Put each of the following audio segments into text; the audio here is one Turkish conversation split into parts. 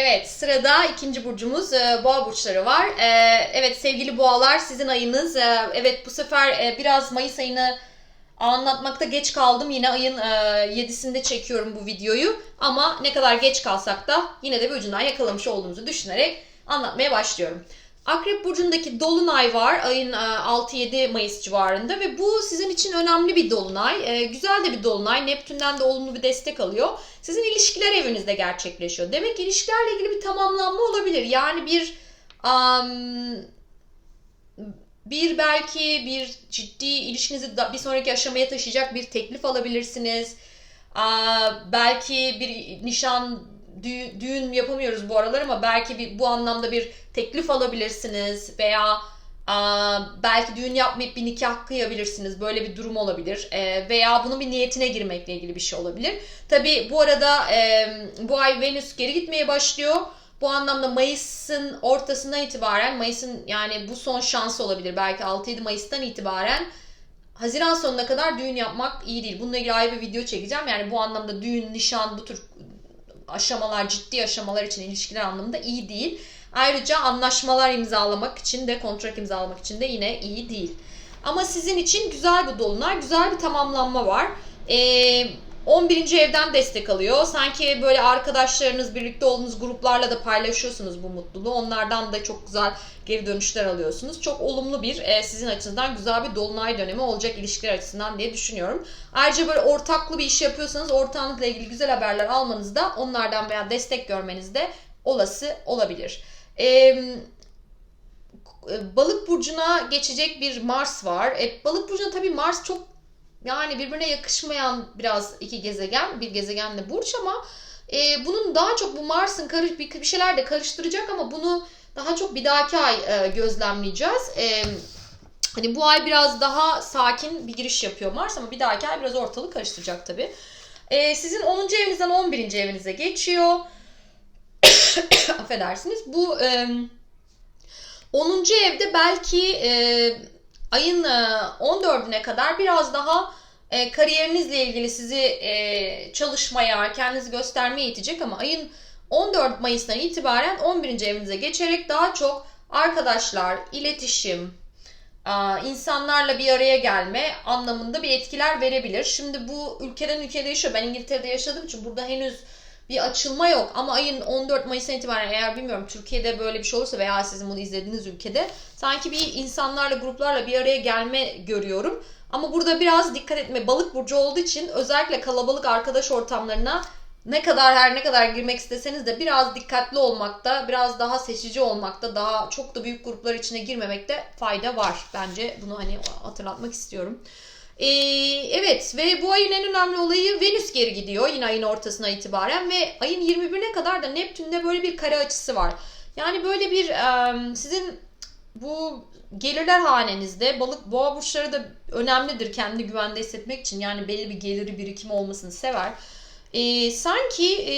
Evet sırada ikinci burcumuz e, boğa burçları var. E, evet sevgili boğalar sizin ayınız. E, evet bu sefer e, biraz Mayıs ayını anlatmakta geç kaldım. Yine ayın e, 7'sinde çekiyorum bu videoyu. Ama ne kadar geç kalsak da yine de bir ucundan yakalamış olduğumuzu düşünerek anlatmaya başlıyorum. Akrep burcundaki dolunay var ayın e, 6-7 Mayıs civarında ve bu sizin için önemli bir dolunay. E, güzel de bir dolunay. Neptün'den de olumlu bir destek alıyor. Sizin ilişkiler evinizde gerçekleşiyor. Demek ki ilişkilerle ilgili bir tamamlanma olabilir. Yani bir um, bir belki bir ciddi ilişkinizi bir sonraki aşamaya taşıyacak bir teklif alabilirsiniz. Aa, belki bir nişan dü- düğün yapamıyoruz bu aralar ama belki bir, bu anlamda bir teklif alabilirsiniz veya aa, belki düğün yapmayıp bir nikah kıyabilirsiniz. Böyle bir durum olabilir. Ee, veya bunun bir niyetine girmekle ilgili bir şey olabilir. Tabi bu arada e, bu ay Venüs geri gitmeye başlıyor. Bu anlamda Mayıs'ın ortasından itibaren, Mayıs'ın yani bu son şansı olabilir. Belki 6-7 Mayıs'tan itibaren Haziran sonuna kadar düğün yapmak iyi değil. Bununla ilgili ayrı bir video çekeceğim. Yani bu anlamda düğün, nişan, bu tür aşamalar, ciddi aşamalar için ilişkiler anlamında iyi değil. Ayrıca anlaşmalar imzalamak için de, kontrat imzalamak için de yine iyi değil. Ama sizin için güzel bir dolunay, güzel bir tamamlanma var. Ee, 11. evden destek alıyor. Sanki böyle arkadaşlarınız, birlikte olduğunuz gruplarla da paylaşıyorsunuz bu mutluluğu. Onlardan da çok güzel geri dönüşler alıyorsunuz. Çok olumlu bir e, sizin açınızdan güzel bir dolunay dönemi olacak ilişkiler açısından diye düşünüyorum. Ayrıca böyle ortaklı bir iş yapıyorsanız ortağınızla ilgili güzel haberler almanız da onlardan veya destek görmeniz de olası olabilir. Eee balık burcuna geçecek bir Mars var. E, balık burcuna tabii Mars çok yani birbirine yakışmayan biraz iki gezegen, bir gezegenle burç ama e, bunun daha çok bu Mars'ın karış bir, bir şeyler de karıştıracak ama bunu daha çok bir dahaki ay e, gözlemleyeceğiz. E, hani bu ay biraz daha sakin bir giriş yapıyor Mars ama bir dahaki ay biraz ortalık karıştıracak tabii. E, sizin 10. evinizden 11. evinize geçiyor. Affedersiniz. Bu e, 10. evde belki e, ayın e, 14'üne kadar biraz daha e, kariyerinizle ilgili sizi e, çalışmaya, kendinizi göstermeye itecek ama ayın 14 Mayıs'tan itibaren 11. evinize geçerek daha çok arkadaşlar, iletişim, insanlarla bir araya gelme anlamında bir etkiler verebilir. Şimdi bu ülkeden ülkeye değişiyor. Ben İngiltere'de yaşadığım için burada henüz bir açılma yok ama ayın 14 Mayıs'tan itibaren eğer bilmiyorum Türkiye'de böyle bir şey olursa veya sizin bunu izlediğiniz ülkede sanki bir insanlarla gruplarla bir araya gelme görüyorum. Ama burada biraz dikkat etme. Balık burcu olduğu için özellikle kalabalık arkadaş ortamlarına ne kadar her ne kadar girmek isteseniz de biraz dikkatli olmakta, biraz daha seçici olmakta, daha çok da büyük gruplar içine girmemekte fayda var. Bence bunu hani hatırlatmak istiyorum. Ee, evet ve bu ayın en önemli olayı Venüs geri gidiyor yine ayın ortasına itibaren ve ayın 21'ine kadar da Neptün'de böyle bir kare açısı var. Yani böyle bir e, sizin bu gelirler hanenizde balık boğa burçları da önemlidir kendi güvende hissetmek için. Yani belli bir geliri birikimi olmasını sever. Ee, sanki e,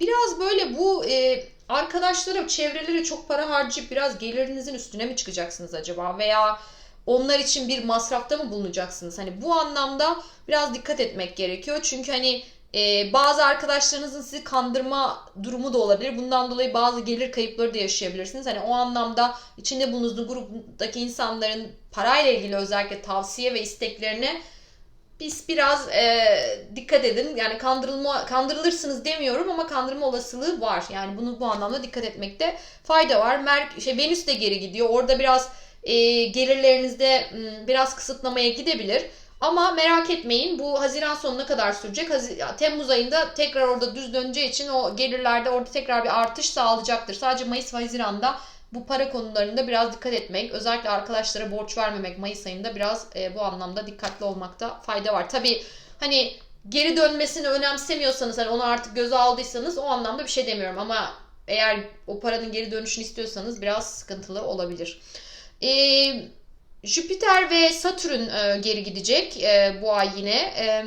biraz böyle bu e, arkadaşlara, çevrelere çok para harcayıp biraz gelirinizin üstüne mi çıkacaksınız acaba? Veya onlar için bir masrafta mı bulunacaksınız? Hani bu anlamda biraz dikkat etmek gerekiyor. Çünkü hani e, bazı arkadaşlarınızın sizi kandırma durumu da olabilir. Bundan dolayı bazı gelir kayıpları da yaşayabilirsiniz. Hani o anlamda içinde bulunduğunuz gruptaki insanların parayla ilgili özellikle tavsiye ve isteklerine biz biraz e, dikkat edin. Yani kandırılma kandırılırsınız demiyorum ama kandırma olasılığı var. Yani bunu bu anlamda dikkat etmekte fayda var. Mer şey Venüs de geri gidiyor. Orada biraz e, gelirlerinizde m, biraz kısıtlamaya gidebilir. Ama merak etmeyin bu Haziran sonuna kadar sürecek. Temmuz ayında tekrar orada düz döneceği için o gelirlerde orada tekrar bir artış sağlayacaktır. Sadece Mayıs ve Haziran'da bu para konularında biraz dikkat etmek, özellikle arkadaşlara borç vermemek Mayıs ayında biraz e, bu anlamda dikkatli olmakta fayda var. Tabii hani geri dönmesini önemsemiyorsanız hani onu artık göze aldıysanız o anlamda bir şey demiyorum ama eğer o paranın geri dönüşünü istiyorsanız biraz sıkıntılı olabilir. Eee Jüpiter ve Satürn e, geri gidecek e, bu ay yine. E,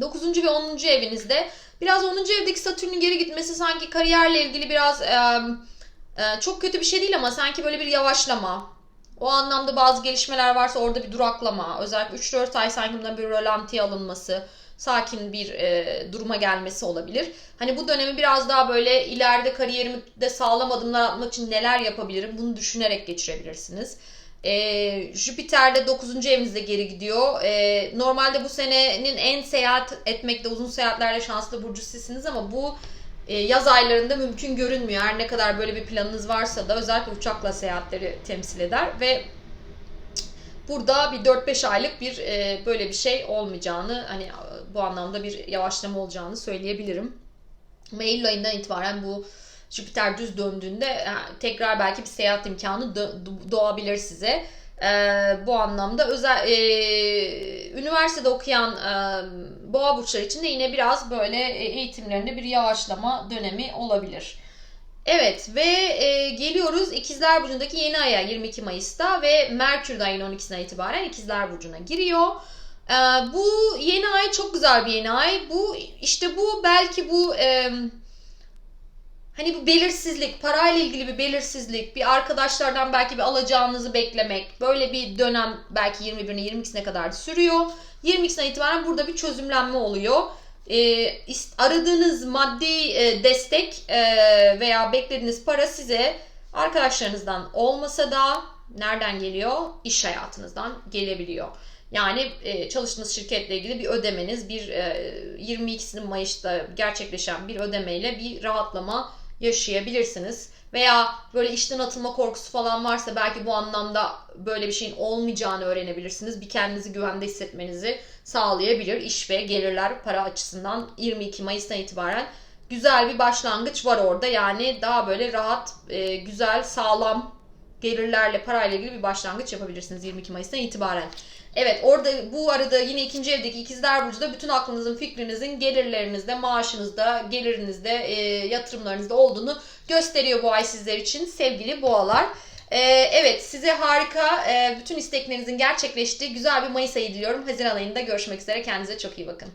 9. ve 10. evinizde. Biraz 10. evdeki Satürn'ün geri gitmesi sanki kariyerle ilgili biraz e, e, çok kötü bir şey değil ama sanki böyle bir yavaşlama. O anlamda bazı gelişmeler varsa orada bir duraklama. Özellikle 3-4 ay sanki bundan bir rölantiye alınması. Sakin bir e, duruma gelmesi olabilir. Hani bu dönemi biraz daha böyle ileride kariyerimi de sağlam adımlar atmak için neler yapabilirim bunu düşünerek geçirebilirsiniz. E, Jüpiter de 9. evinizde geri gidiyor. E, normalde bu senenin en seyahat etmekte uzun seyahatlerle şanslı burcu sizsiniz ama bu e, yaz aylarında mümkün görünmüyor. Her ne kadar böyle bir planınız varsa da özellikle uçakla seyahatleri temsil eder ve burada bir 4-5 aylık bir e, böyle bir şey olmayacağını hani bu anlamda bir yavaşlama olacağını söyleyebilirim. Ama Eylül ayından itibaren bu Jüpiter düz döndüğünde e, tekrar belki bir seyahat imkanı do- doğabilir size. E, bu anlamda özel e, üniversitede okuyan e, boğa burçları için de yine biraz böyle e, eğitimlerinde bir yavaşlama dönemi olabilir. Evet ve e, geliyoruz İkizler Burcu'ndaki yeni aya 22 Mayıs'ta ve Merkür de ayın 12'sinden itibaren İkizler Burcu'na giriyor. E, bu yeni ay çok güzel bir yeni ay. Bu işte bu belki bu e, hani bu belirsizlik, parayla ilgili bir belirsizlik, bir arkadaşlardan belki bir alacağınızı beklemek. Böyle bir dönem belki 21'ine 22'sine kadar sürüyor. 22'sinden itibaren burada bir çözümlenme oluyor e, aradığınız maddi e, destek e, veya beklediğiniz para size arkadaşlarınızdan olmasa da nereden geliyor? İş hayatınızdan gelebiliyor. Yani e, çalıştığınız şirketle ilgili bir ödemeniz, bir e, 22 Mayıs'ta gerçekleşen bir ödemeyle bir rahatlama yaşayabilirsiniz. Veya böyle işten atılma korkusu falan varsa belki bu anlamda böyle bir şeyin olmayacağını öğrenebilirsiniz. Bir kendinizi güvende hissetmenizi sağlayabilir. İş ve gelirler para açısından 22 Mayıs'tan itibaren güzel bir başlangıç var orada. Yani daha böyle rahat, e, güzel, sağlam gelirlerle parayla ilgili bir başlangıç yapabilirsiniz 22 Mayıs'tan itibaren. Evet orada bu arada yine ikinci evdeki ikizler burcuda bütün aklınızın fikrinizin gelirlerinizde, maaşınızda, gelirinizde, e, yatırımlarınızda olduğunu gösteriyor bu ay sizler için sevgili boğalar. E, evet size harika e, bütün isteklerinizin gerçekleştiği güzel bir Mayıs ayı diliyorum. Haziran ayında görüşmek üzere kendinize çok iyi bakın.